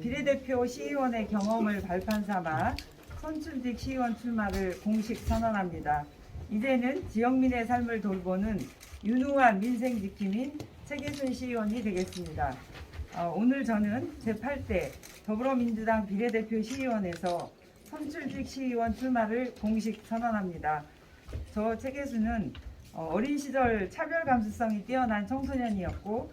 비례대표 시의원의 경험을 발판 삼아 선출직 시의원 출마를 공식 선언합니다. 이제는 지역민의 삶을 돌보는 유능한 민생 지킴인 최계순 시의원이 되겠습니다. 어, 오늘 저는 제8대 더불어민주당 비례대표 시의원에서 선출직 시의원 출마를 공식 선언합니다. 저 최계수는 어, 어린 시절 차별 감수성이 뛰어난 청소년이었고 어,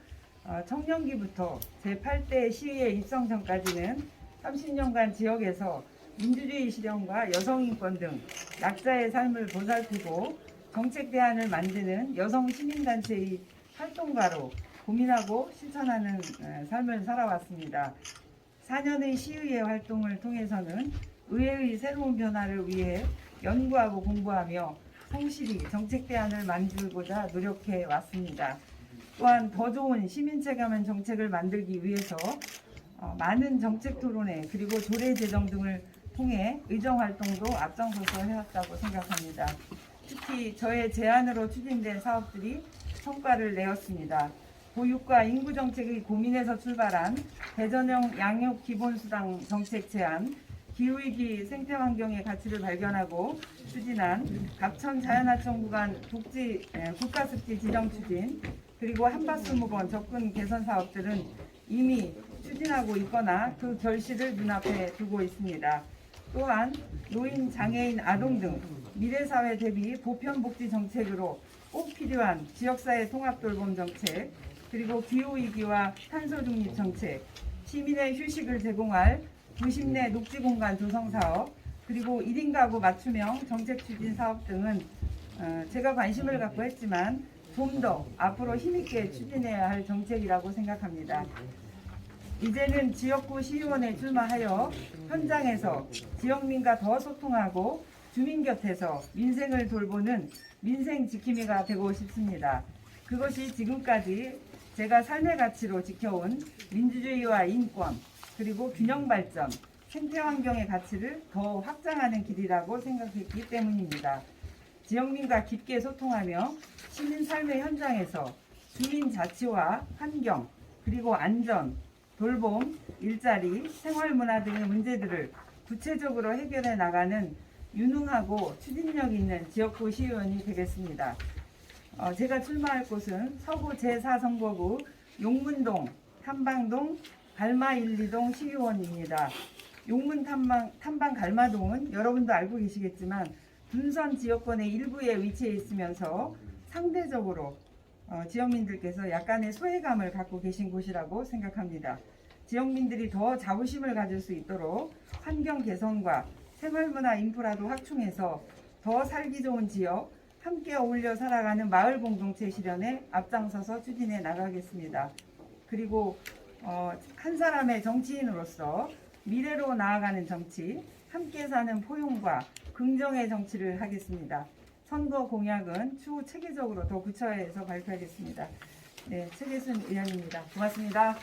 청년기부터 제8대 시의회 입성 전까지는 30년간 지역에서 민주주의 실현과 여성인권 등 약자의 삶을 보살피고 정책 대안을 만드는 여성 시민단체의 활동가로 고민하고 실천하는 에, 삶을 살아왔습니다. 4년의 시의회 활동을 통해서는 의회의 새로운 변화를 위해 연구하고 공부하며 성실히 정책 대안을 만들고자 노력해 왔습니다. 또한 더 좋은 시민 체감한 정책을 만들기 위해서 어, 많은 정책 토론회 그리고 조례 제정 등을 통해 의정 활동도 앞장서서 해왔다고 생각합니다. 특히 저의 제안으로 추진된 사업들이 성과를 내었습니다. 보육과 인구 정책의 고민에서 출발한 대전형 양육 기본수당 정책 제안, 기후위기 생태환경의 가치를 발견하고 추진한 갑천 자연하천 구간 독지 에, 국가습지 지정 추진 그리고 한바스무건 접근 개선 사업들은 이미 추진하고 있거나 그 결실을 눈앞에 두고 있습니다. 또한 노인, 장애인, 아동 등 미래사회 대비 보편복지 정책으로 꼭 필요한 지역사회 통합 돌봄 정책 그리고 기후위기와 탄소중립 정책 시민의 휴식을 제공할 도심 내 녹지 공간 조성 사업 그리고 1인 가구 맞춤형 정책 추진 사업 등은 어, 제가 관심을 갖고 했지만 좀더 앞으로 힘있게 추진해야 할 정책이라고 생각합니다. 이제는 지역구 시의원에 출마하여 현장에서 지역민과 더 소통하고 주민 곁에서 민생을 돌보는 민생 지킴이가 되고 싶습니다. 그것이 지금까지 제가 삶의 가치로 지켜온 민주주의와 인권 그리고 균형 발전, 생태 환경의 가치를 더 확장하는 길이라고 생각했기 때문입니다. 지역민과 깊게 소통하며 시민 삶의 현장에서 주민 자치와 환경 그리고 안전, 돌봄, 일자리, 생활 문화 등의 문제들을 구체적으로 해결해 나가는 유능하고 추진력 있는 지역구 시의원이 되겠습니다. 어, 제가 출마할 곳은 서구 제4선거구 용문동, 탐방동, 갈마 1, 2동 시의원입니다. 용문 탐방, 탐방 갈마동은 여러분도 알고 계시겠지만 분선 지역권의 일부에 위치해 있으면서 상대적으로 어, 지역민들께서 약간의 소외감을 갖고 계신 곳이라고 생각합니다. 지역민들이 더 자부심을 가질 수 있도록 환경 개선과 생활문화 인프라도 확충해서 더 살기 좋은 지역, 함께 어울려 살아가는 마을 공동체 실현에 앞장서서 추진해 나가겠습니다. 그리고 어, 한 사람의 정치인으로서 미래로 나아가는 정치, 함께 사는 포용과 긍정의 정치를 하겠습니다. 선거 공약은 추후 체계적으로 더 구체화해서 발표하겠습니다. 네, 최계순 의원입니다. 고맙습니다.